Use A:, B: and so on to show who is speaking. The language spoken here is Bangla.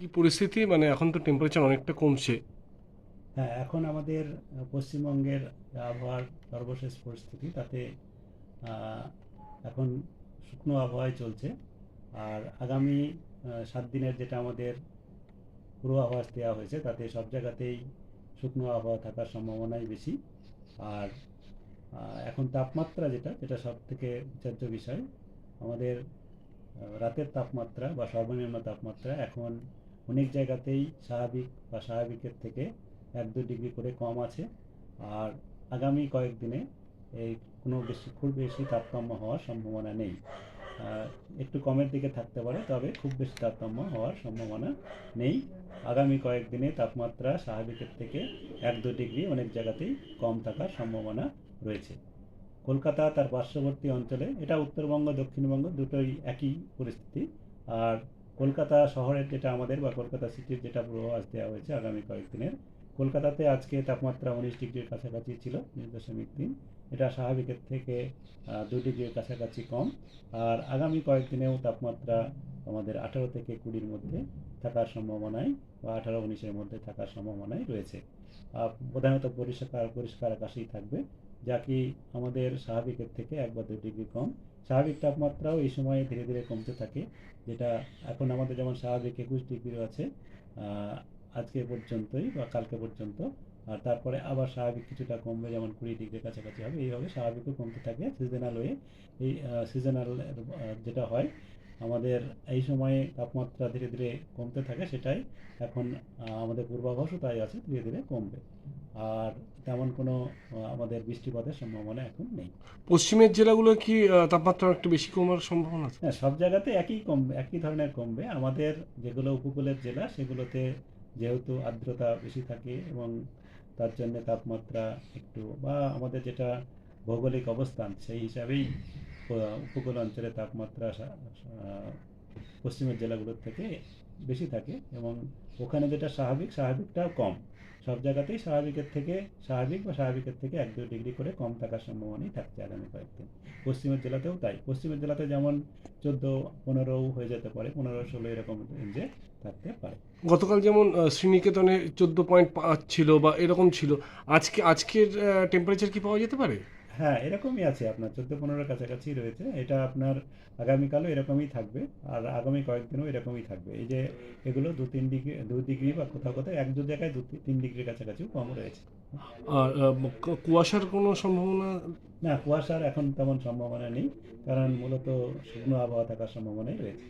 A: কি পরিস্থিতি? মানে এখন তো টেম্পারেচার অনেকটা কমছে।
B: হ্যাঁ এখন আমাদের পশ্চিমবঙ্গের আবহাওয়ার সর্বশেষ পরিস্থিতি, তাতে এখন শুকনো আবহাওয়ায় চলছে। আর আগামী সাত দিনের যেটা আমাদের পূর্বাভাস দেওয়া হয়েছে, তাতে সব জায়গাতেই শুকনো আবহাওয়া থাকার সম্ভাবনাই বেশি। আর এখন তাপমাত্রা যেটা যেটা সব থেকে বিচার্য বিষয়, আমাদের রাতের তাপমাত্রা বা সর্বনিম্ন তাপমাত্রা এখন অনেক জায়গাতেই স্বাভাবিক বা স্বাভাবিকের থেকে এক দু ডিগ্রি করে কম আছে। আর আগামী কয়েকদিনে এই কোনো বেশি, খুব বেশি তারতম্য হওয়ার সম্ভাবনা নেই। একটু কমের দিকে থাকতে পারে, তবে খুব বেশি তারতম্য হওয়ার সম্ভাবনা নেই। আগামী কয়েকদিনে তাপমাত্রা স্বাভাবিকের থেকে এক দু ডিগ্রি অনেক জায়গাতেই কম থাকার সম্ভাবনা রয়েছে। কলকাতা, তার পার্শ্ববর্তী অঞ্চলে, এটা উত্তরবঙ্গ, দক্ষিণবঙ্গ দুটোই একই পরিস্থিতি। আর কলকাতা শহরের যেটা আমাদের বা কলকাতা সিটির যেটা পূর্বাভাস দেওয়া হয়েছে আগামী কয়েকদিনের। কলকাতাতে আজকে তাপমাত্রা উনিশ ডিগ্রির কাছাকাছি ছিল উনিশ দশমিক তিন। এটা স্বাভাবিকের থেকে দু ডিগ্রির কাছাকাছি কম। আর আগামী কয়েকদিনেও তাপমাত্রা আমাদের আঠারো থেকে কুড়ির মধ্যে থাকার সম্ভাবনায় বা আঠারো উনিশের মধ্যে থাকার সম্ভাবনাই রয়েছে। প্রধানত পরিষ্কার পরিষ্কার আকাশেই থাকবে, যা কি আমাদের স্বাভাবিকের থেকে এক বা দু ডিগ্রি কম। স্বাভাবিক তাপমাত্রাও এই সময়ে ধীরে ধীরে কমতে থাকে, যেটা এখন আমাদের যেমন স্বাভাবিক একুশ ডিগ্রিও আছে আজকে পর্যন্তই বা কালকে পর্যন্ত, আর তারপরে আবার স্বাভাবিক কিছুটা কমবে, যেমন কুড়ি ডিগ্রির কাছাকাছি হবে, এইভাবে স্বাভাবিকও কমতে থাকে। সিজনাল হয়ে এই সিজনাল যেটা হয়, আমাদের এই সময়ে তাপমাত্রা ধীরে ধীরে কমতে থাকে, সেটাই এখন আমাদের পূর্বাভাসও তাই আছে, ধীরে ধীরে কমবে। আর তেমন কোনো আমাদের বৃষ্টিপাতের সম্ভাবনা এখন নেই।
A: পশ্চিমের জেলাগুলো কি তাপমাত্রা একটু বেশি কমার সম্ভাবনা আছে?
B: হ্যাঁ সব জায়গাতে একই কমবে একই ধরনের কমবে। আমাদের যেগুলো উপকূলের জেলা সেগুলোতে যেহেতু আর্দ্রতা বেশি থাকে এবং তার জন্য তাপমাত্রা একটু বা আমাদের যেটা ভৌগোলিক অবস্থান সেই হিসাবেই উপকূল অঞ্চলে তাপমাত্রা পশ্চিমের জেলাগুলোর থেকে বেশি থাকে এবং ওখানে যেটা স্বাভাবিক স্বাভাবিকটাও কম। সব জায়গাতেই স্বাভাবিকের থেকে স্বাভাবিক বা স্বাভাবিকের থেকে এক দু ডিগ্রি করে কম থাকার সম্ভাবনাই থাকছে আগামী কয়েকদিন। পশ্চিমের জেলাতেও তাই। পশ্চিমের জেলাতে যেমন চোদ্দ পনেরোও হয়ে যেতে পারে, পনেরো, ষোলো এরকম রেঞ্জে থাকতে পারে।
A: গতকাল যেমন শ্রীনিকেতনে চোদ্দ পয়েন্ট পাঁচ ছিল বা এরকম ছিল, আজকে, আজকের টেম্পারেচার কি পাওয়া যেতে পারে?
B: হ্যাঁ এরকমই আছে আপনার। চোদ্দ পনেরোর কাছাকাছি রয়েছে। এটা আপনার আগামীকালও এরকমই থাকবে আর আগামী কয়েকদিনও এরকমই থাকবে। এই যে এগুলো দু তিন ডিগ্রি দু ডিগ্রি বা কোথাও কোথাও এক দু জায়গায় দু তিন ডিগ্রির কাছাকাছিও কম রয়েছে।
A: আর কুয়াশার কোনো সম্ভাবনা?
B: না কুয়াশার এখন তেমন সম্ভাবনা নেই। কারণ মূলত শুকনো আবহাওয়া থাকার সম্ভাবনাই রয়েছে।